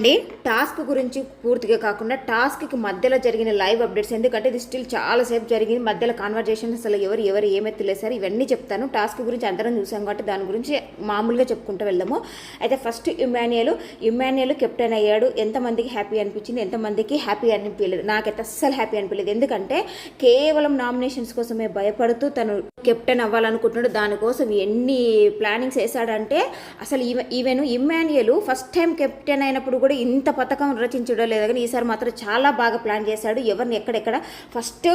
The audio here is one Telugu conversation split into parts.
అండి టాస్క్ గురించి పూర్తిగా కాకుండా టాస్క్కి మధ్యలో జరిగిన లైవ్ అప్డేట్స్ ఎందుకంటే ఇది స్టిల్ చాలాసేపు జరిగింది మధ్యలో కాన్వర్జేషన్ అసలు ఎవరు ఎవరు ఏమెత్తలేసారు ఇవన్నీ చెప్తాను. టాస్క్ గురించి అందరం చూసాం కాబట్టి దాని గురించి మామూలుగా చెప్పుకుంటూ వెళ్దాము. అయితే ఫస్ట్ ఇమాన్యుయల్ ఇమాన్యుయల్ కెప్టెన్ అయ్యాడు. ఎంతమందికి హ్యాపీ అనిపించింది ఎంతమందికి హ్యాపీ అనిపించలేదు? నాకైతే అస్సలు హ్యాపీ అనిపించలేదు. ఎందుకంటే కేవలం నామినేషన్స్ కోసమే భయపడుతూ తను కెప్టెన్ అవ్వాలనుకుంటున్నాడు. దానికోసం ఎన్ని ప్లానింగ్స్ వేసాడంటే అసలు eve even Emmanuel first time captain అయినప్పుడు కూడా ఇంత పథకం రచించడం లేదు కానీ ఈసారి మాత్రం చాలా బాగా ప్లాన్ చేశాడు. ఎవరిని ఎక్కడెక్కడ ఫస్ట్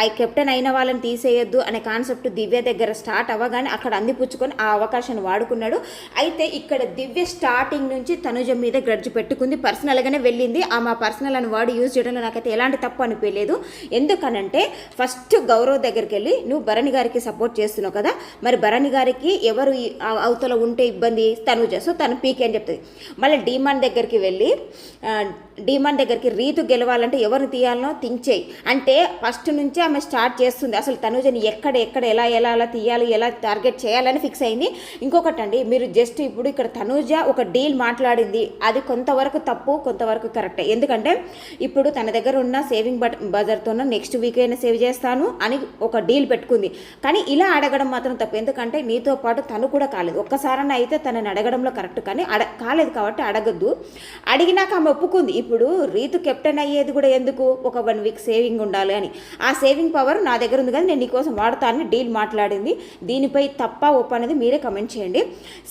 ఐ కెప్టెన్ అయిన వాళ్ళని తీసేయొద్దు అనే కాన్సెప్ట్ దివ్య దగ్గర స్టార్ట్ అవ్వగానే అక్కడ అందిపుచ్చుకొని ఆ అవకాశాన్ని వాడుకున్నాడు. అయితే ఇక్కడ దివ్య స్టార్టింగ్ నుంచి తనుజ మీద గ్రడ్జ్ పెట్టుకుంది. పర్సనల్గానే వెళ్ళింది. ఆ మా పర్సనల్ అని వాడు యూజ్ చేయడంలో నాకైతే ఎలాంటి తప్పు అనిపించలేదు. ఎందుకనంటే ఫస్ట్ గౌరవ్ దగ్గరికి వెళ్ళి నువ్వు భరణి గారికి సపోర్ట్ చేస్తున్నావు కదా? మరి భరణి గారికి ఎవరు అవతల ఉంటే ఇబ్బంది? తనుజ. సో తను పీకే అని చెప్తుంది. మళ్ళీ డిమాండ్ దగ్గరికి వెళ్ళి వెళ్ళి డీమాన్ దగ్గరికి రీతు గెలవాలంటే ఎవరిని తీయాలనో థింక్ చేయి. అంటే ఫస్ట్ నుంచి ఆమె స్టార్ట్ చేస్తుంది. అసలు తనుజని ఎక్కడ ఎక్కడ ఎలా ఎలా ఎలా తీయాలి ఎలా టార్గెట్ చేయాలని ఫిక్స్ అయింది. ఇంకొకటి అండి మీరు జస్ట్ ఇప్పుడు ఇక్కడ తనుజ ఒక డీల్ మాట్లాడింది. అది కొంతవరకు తప్పు కొంతవరకు కరెక్టే. ఎందుకంటే ఇప్పుడు తన దగ్గర ఉన్న సేవింగ్ బట్ బజర్తో నెక్స్ట్ వీక్ అయినా సేవ్ చేస్తాను అని ఒక డీల్ పెట్టుకుంది. కానీ ఇలా అడగడం మాత్రం తప్పు. ఎందుకంటే నీతో పాటు తను కూడా కాలేదు. ఒక్కసారన్నా అయితే తనని అడగడంలో కరెక్ట్. కానీ అడ కాలేదు కాబట్టి అడగద్దు. అడిగినాక ఆమె ఒప్పుకుంది. ఇప్పుడు రీతు కెప్టెన్ అయ్యేది కూడా ఎందుకు? ఒక వన్ వీక్ సేవింగ్ ఉండాలి అని. ఆ సేవింగ్ పవర్ నా దగ్గర ఉంది కదా నేను నీకోసం వాడతానని డీల్ మాట్లాడింది. దీనిపై తప్ప ఒప్ప అనేది మీరే కమెంట్ చేయండి.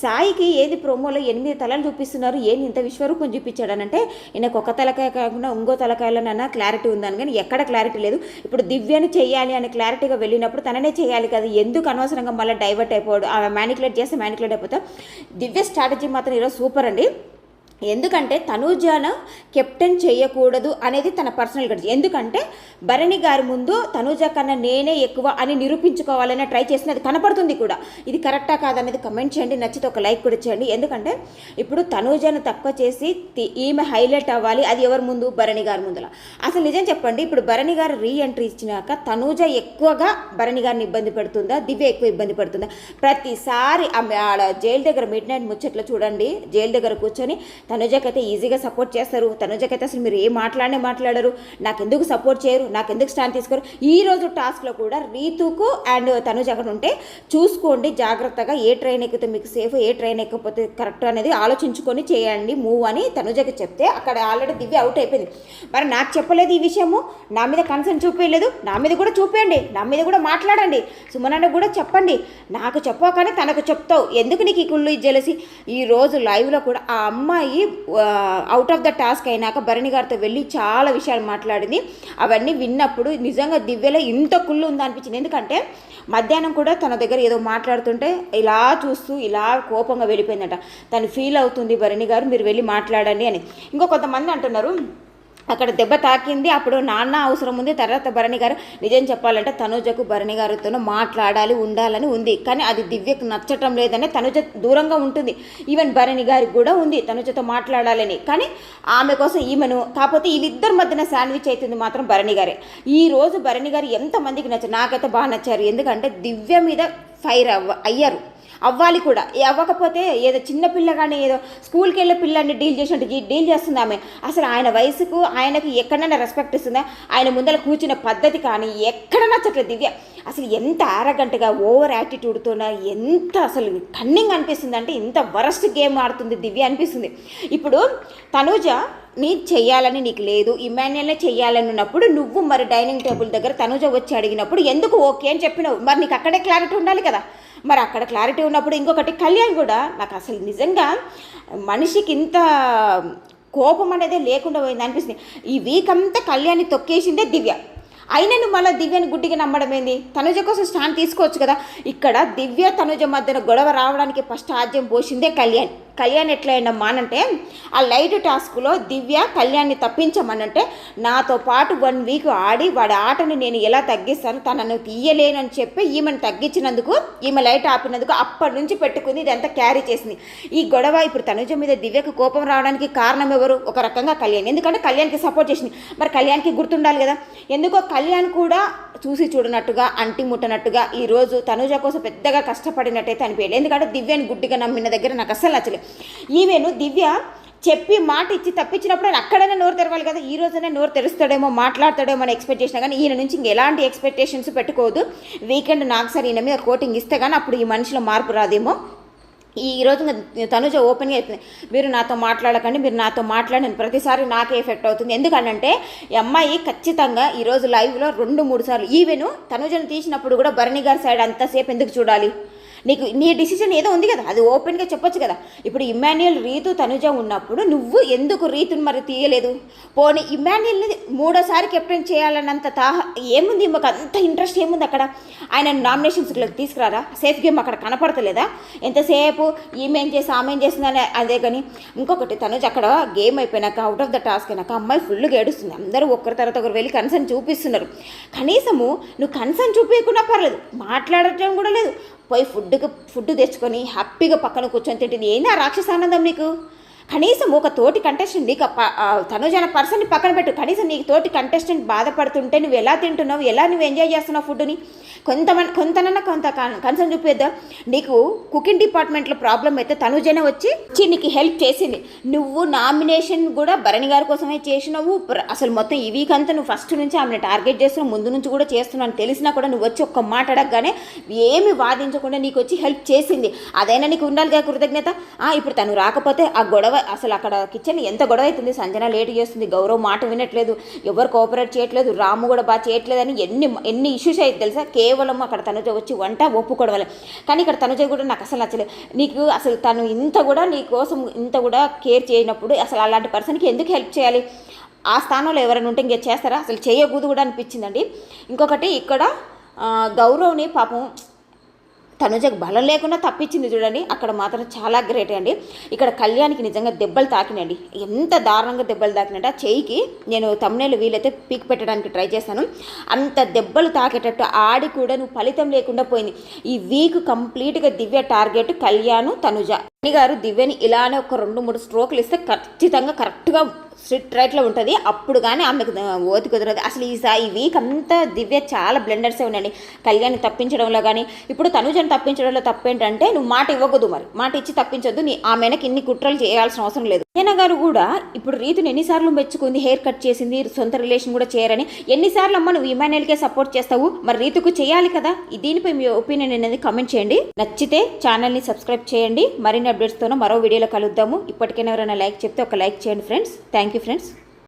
సాయికి ఏది ప్రోమోలో ఎనిమిది తలలు చూపిస్తున్నారు ఏంది ఇంత విశ్వరూపం చూపించాడనంటే ఈయనకు ఒక తలకాయ కాకుండా ఇంకో తలకాయలనన్నా క్లారిటీ ఉందని. కానీ ఎక్కడ క్లారిటీ లేదు. ఇప్పుడు దివ్యను చేయాలి అని క్లారిటీగా వెళ్ళినప్పుడు తననే చేయాలి కదా. ఎందుకు అనవసరంగా మళ్ళీ డైవర్ట్ అయిపోడు? ఆమె మ్యానికులేట్ చేస్తే మ్యానికులేట్ అయిపోతాం. దివ్య స్ట్రాటజీ మాత్రం ఈరోజు సూపర్ అండి. ఎందుకంటే తనూజాను కెప్టెన్ చేయకూడదు అనేది తన పర్సనల్ గడ్జ్ ఎందుకంటే భరణి గారి ముందు తనూజ కన్నా నేనే ఎక్కువ అని నిరూపించుకోవాలని ట్రై చేసింది అది కనపడుతుంది కూడా. ఇది కరెక్టా కాదనేది కమెంట్ చేయండి నచ్చితే ఒక లైక్ కూడా చేయండి. ఎందుకంటే ఇప్పుడు తనూజను తక్కువ చేసి ఈమె హైలైట్ అవ్వాలి అది ఎవరి ముందు? భరణి గారి ముందుల. అసలు నిజం చెప్పండి ఇప్పుడు భరణి గారు రీ ఎంట్రీ ఇచ్చినాక తనూజ ఎక్కువగా భరణి గారిని ఇబ్బంది పెడుతుందా? దివ్య ఎక్కువ ఇబ్బంది పెడుతుందా? ప్రతిసారి ఆమె ఆడ జైలు దగ్గర మిడ్ నైట్ ముచ్చట్లు చూడండి జైలు దగ్గర కూర్చొని తనుజకైతే ఈజీగా సపోర్ట్ చేస్తారు. తనుజకైతే అసలు మీరు ఏం మాట్లాడనే మాట్లాడరు. నాకెందుకు సపోర్ట్ చేయరు. నాకెందుకు స్టాండ్ తీసుకోరు. ఈ రోజు టాస్క్లో కూడా రీతుకు అండ్ తనుజ అక్కడ ఉంటే చూసుకోండి జాగ్రత్తగా. ఏ ట్రైన్ ఎక్కితే మీకు సేఫ్ ఏ ట్రైన్ ఎక్కకపోతే కరెక్ట్ అనేది ఆలోచించుకొని చేయండి. మూవ్ అని తనుజకి చెప్తే అక్కడ ఆల్రెడీ దివ్య అవుట్ అయిపోయింది. మరి నాకు చెప్పలేదు ఈ విషయము. నా మీద కన్సర్న్ చూపించలేదు నా మీద కూడా చూపేయండి. నా మీద కూడా మాట్లాడండి. సుమనన్న కూడా చెప్పండి. నాకు చెప్పకనే తనకు చెప్తావు. ఎందుకు నీకు ఈ కుళ్ళు ఇది జలసి ఈ రోజు లైవ్లో కూడా ఆ అమ్మాయి అవుట్ ఆఫ్ ద టాస్క్ అయినాక భరణి గారితో వెళ్ళి చాలా విషయాలు మాట్లాడింది. అవన్నీ విన్నప్పుడు నిజంగా దివ్యలో ఇంత కుళ్ళు ఉందా అనిపించింది. ఎందుకంటే మధ్యాహ్నం కూడా తన దగ్గర ఏదో మాట్లాడుతుంటే ఇలా చూస్తూ ఇలా కోపంగా వెళ్ళిపోయిందట. తను ఫీల్ అవుతుంది భరణి గారు మీరు వెళ్ళి మాట్లాడండి అని. ఇంకో కొంతమంది అంటున్నారు అక్కడ దెబ్బ తాకింది. అప్పుడు నాన్న అవసరం ఉంది. తర్వాత భరణి గారు నిజం చెప్పాలంటే తనుజకు భరణి గారితో మాట్లాడాలి ఉండాలని ఉంది. కానీ అది దివ్యకు నచ్చటం లేదని తనుజ దూరంగా ఉంటుంది. ఈవెన్ భరణి గారికి కూడా ఉంది తనుజతో మాట్లాడాలని. కానీ ఆమె కోసం ఈమెను కాకపోతే వీళ్ళిద్దరి మధ్యన శాండ్విచ్ అవుతుంది మాత్రం భరణి గారే. ఈ రోజు భరణి గారు ఎంతమందికి నచ్చారు? నాకైతే బాగా నచ్చారు. ఎందుకంటే దివ్య మీద ఫైర్ అవ్వ అయ్యారు. అవ్వాలి కూడా. అవ్వకపోతే ఏదో చిన్న పిల్ల కానీ ఏదో స్కూల్కి వెళ్ళే పిల్లని డీల్ చేసినట్టు డీల్ చేస్తుంది ఆమె. అసలు ఆయన వయసుకు ఆయనకు ఎక్కడైనా రెస్పెక్ట్ ఇస్తుందా? ఆయన ముందర కూర్చున్న పద్ధతి కానీ ఎక్కడ నచ్చట్లేదు దివ్య అసలు ఎంత ఆరగంటగా ఓవర్ యాటిట్యూడ్తోన ఎంత అసలు కన్నింగ్ అనిపిస్తుంది అంటే ఇంత వరస్ట్ గేమ్ ఆడుతుంది దివ్య అనిపిస్తుంది. ఇప్పుడు తనూజ నీ చెయ్యాలని నీకు లేదు ఇమాన్యుయల్నే చెయ్యాలని ఉన్నప్పుడు నువ్వు మరి డైనింగ్ టేబుల్ దగ్గర తనుజ వచ్చి అడిగినప్పుడు ఎందుకు ఓకే అని చెప్పినావు? మరి నీకు అక్కడే క్లారిటీ ఉండాలి కదా. మరి అక్కడ క్లారిటీ ఉన్నప్పుడు ఇంకొకటి కళ్యాణ్ కూడా నాకు అసలు నిజంగా మనిషికి ఇంత కోపం అనేది లేకుండా పోయింది అనిపిస్తుంది. ఈ వీక్ అంతా కళ్యాణ్ని తొక్కేసిందే దివ్య. అయినను మళ్ళీ దివ్యను గుడ్డిగా నమ్మడం ఏంది? తనుజ కోసం స్టాండ్ తీసుకోవచ్చు కదా? ఇక్కడ దివ్య తనుజ మధ్యన గొడవ రావడానికి ఫస్ట్ ఆద్యం పోసిందే కళ్యాణ్. కళ్యాణ్ ఎట్లా అయినమ్మా అనంటే ఆ లైట్ టాస్క్లో దివ్య కళ్యాణ్ని తప్పించమనంటే నాతో పాటు వన్ వీక్ ఆడి వాడి ఆటను నేను ఎలా తగ్గిస్తాను తనను తీయలేనని చెప్పి ఈమెను తగ్గించినందుకు ఈమె లైట్ ఆపినందుకు అప్పటి నుంచి పెట్టుకుంది ఇదంతా క్యారీ చేసింది. ఈ గొడవ ఇప్పుడు తనుజ మీద దివ్యకు కోపం రావడానికి కారణం ఎవరు? ఒక రకంగా కళ్యాణ్. ఎందుకంటే కళ్యాణ్కి సపోర్ట్ చేసింది. మరి కళ్యాణ్కి గుర్తుండాలి కదా? ఎందుకో కళ్యాణ్ కూడా చూసి చూడనట్టుగా అంటి ముట్టనట్టుగా ఈరోజు తనుజ కోసం పెద్దగా కష్టపడినట్టయితే అనిపించలేదు. ఎందుకంటే దివ్యను గుడ్డిగా నమ్మిన దగ్గర నాకు అస్సలు నచ్చలేదు. ఈవెను దివ్య చెప్పి మాట ఇచ్చి తప్పించినప్పుడు ఆయన అక్కడనే నోరు తెరవాలి కదా ఈ రోజునే నోరు తెరుస్తాడేమో మాట్లాడతాడేమో అని ఎక్స్పెక్ట్ చేసినా కానీ ఈయన నుంచి ఇంకా ఎలాంటి ఎక్స్పెక్టేషన్స్ పెట్టుకోవద్దు. వీకెండ్ నాకు సరే ఈయన మీద కోటింగ్ ఇస్తే కానీ అప్పుడు ఈ మనిషిలో మార్పు రాదేమో. ఈ రోజు తనుజ ఓపెన్గా చెప్తుంది మీరు నాతో మాట్లాడకండి మీరు నాతో మాట్లాడిన ప్రతిసారి నాకే ఎఫెక్ట్ అవుతుంది. ఎందుకంటే ఈ అమ్మాయి ఖచ్చితంగా ఈరోజు లైవ్లో రెండు మూడు సార్లు ఈవెను తనుజను తీసినప్పుడు కూడా భరణి గారి సైడ్ అంతసేపు ఎందుకు చూడాలి? నీకు నీ డిసిషన్ ఏదో ఉంది కదా అది ఓపెన్గా చెప్పొచ్చు కదా. ఇప్పుడు ఇమాన్యుయల్ రీతు తనుజ ఉన్నప్పుడు నువ్వు ఎందుకు రీతుని మరి తీయలేదు? పోనీ ఇమాన్యుయల్ని మూడోసారి కెప్టెన్ చేయాలన్నంత తాహ ఏముంది? మాకు అంత ఇంట్రెస్ట్ ఏముంది అక్కడ? ఆయన నామినేషన్స్లోకి తీసుకురారా? సేఫ్ గేమ్ అక్కడ కనపడతలేదా? ఎంతసేపు ఈమె ఏం చేసి ఆమె ఏం చేసిందని అదే కానీ ఇంకొకటి తనుజ అక్కడ గేమ్ అయిపోయినాక అవుట్ ఆఫ్ ద టాస్క్ అయినాక అమ్మాయి ఫుల్గా ఏడుస్తుంది. అందరూ ఒక్కరి తర్వాత ఒకరు వెళ్ళి కన్సర్న్ చూపిస్తున్నారు. కనీసము నువ్వు కన్సర్న్ చూపించకుండా పర్లేదు మాట్లాడటం కూడా లేదు. పోయి ఫుడ్కి ఫుడ్ తెచ్చుకొని హ్యాపీగా పక్కన కూర్చొని తింటుంది. ఏంది రాక్షసానందం నీకు? కనీసం ఒక తోటి కంటెస్టెంట్ నీకు తనుజన పర్సన్ని పక్కన పెట్టు. కనీసం నీకు తోటి కంటెస్టెంట్ బాధపడుతుంటే నువ్వు ఎలా తింటున్నావు ఎలా నువ్వు ఎంజాయ్ చేస్తున్నావు ఫుడ్ని కొంతమంది కొంతనన్నా కొంత కన్సర్న్ చూపేద్దా. నీకు కుకింగ్ డిపార్ట్మెంట్లో ప్రాబ్లం అయితే తనుజన వచ్చి వచ్చి నీకు హెల్ప్ చేసింది. నువ్వు నామినేషన్ కూడా భరణి గారి కోసమే చేసినావు. అసలు మొత్తం ఈ వీక్ అంతా నువ్వు ఫస్ట్ నుంచి ఆమెను టార్గెట్ చేస్తున్నావు ముందు నుంచి కూడా చేస్తున్నావు తెలిసినా కూడా నువ్వు వచ్చి ఒక్క మాట అడగగానే ఏమి వాదించకుండా నీకు వచ్చి హెల్ప్ చేసింది. అదైనా నీకు ఉండాలి కదా కృతజ్ఞత? ఆ, ఇప్పుడు తను రాకపోతే ఆ గొడవ అసలు అక్కడ కిచెన్ ఎంత గొడవ అవుతుంది? సంజన లేట్ చేస్తుంది. గౌరవ్ మాట వినట్లేదు. ఎవరు కోఆపరేట్ చేయట్లేదు. రాము కూడా బాగా చేయట్లేదని ఎన్ని ఎన్ని ఇష్యూస్ అయితే తెలుసా? కేవలం అక్కడ తనుజ వచ్చి వంట ఒప్పుకోవడం వల్ల కానీ ఇక్కడ తనుజ కూడా నాకు అసలు నచ్చలేదు. నీకు అసలు తను ఇంత కూడా నీ కోసం ఇంత కూడా కేర్ చేయనప్పుడు అసలు అలాంటి పర్సన్కి ఎందుకు హెల్ప్ చేయాలి? ఆ స్థానంలో ఎవరైనా ఉంటే ఇంకే చేస్తారా? అసలు చేయకూడదు కూడా అనిపించిందండి. ఇంకొకటి ఇక్కడ గౌరవ్ని పాపం తనుజకు బలం లేకుండా తప్పించింది చూడండి. అక్కడ మాత్రం చాలా గ్రేట్ అండి. ఇక్కడ కళ్యాణ్కి నిజంగా దెబ్బలు తాకినండి ఎంత దారుణంగా దెబ్బలు తాకినంటే ఆ చేయికి నేను తమ్నేలు వీలైతే పీక్ పెట్టడానికి ట్రై చేశాను. అంత దెబ్బలు తాకేటట్టు ఆడి కూడా నువ్వు ఫలితం లేకుండా పోయింది. ఈ వీక్ కంప్లీట్గా దివ్య టార్గెట్ కళ్యాణ్ తనుజ. గారు దివ్యని ఇలానే ఒక రెండు మూడు స్ట్రోకులు ఇస్తే ఖచ్చితంగా కరెక్ట్గా స్ట్రిట్ రైట్లో ఉంటుంది. అప్పుడు కానీ ఆమెకు ఓతి కుదరదు. అసలు ఈ ఈ వీక్ అంతా దివ్య చాలా బ్లెండర్సే ఉన్నాయండి కళ్యాణ్ తప్పించడంలో కానీ ఇప్పుడు తనుజను తప్పించడంలో తప్పేంటంటే నువ్వు మాట ఇవ్వకూడదు మరి. మాట ఇచ్చి తప్పించొద్దు. నీ ఆమెనకి ఇన్ని కుట్రలు చేయాల్సిన అవసరం లేదు. ఈయన గారు కూడా ఇప్పుడు రీతిని ఎన్నిసార్లు మెచ్చుకుంది హెయిర్ కట్ చేసింది సొంత రిలేషన్ కూడా చేయరని. ఎన్నిసార్లు అమ్మ నువ్వు ఇమాన్యుయల్కే సపోర్ట్ చేస్తావు? మరి రీతుకు చేయాలి కదా? దీనిపై మీ ఒపీనియన్ అనేది కామెంట్ చేయండి. నచ్చితే ఛానల్ని సబ్స్క్రైబ్ చేయండి. మరిన్ని అప్డేట్స్తోనో మరో వీడియోలో కలుద్దాము. ఇప్పటికైనా ఎవరైనా లైక్ చెప్తే ఒక లైక్ చేయండి ఫ్రెండ్స్ థ్యాంక్ యూ ఫ్రెండ్స్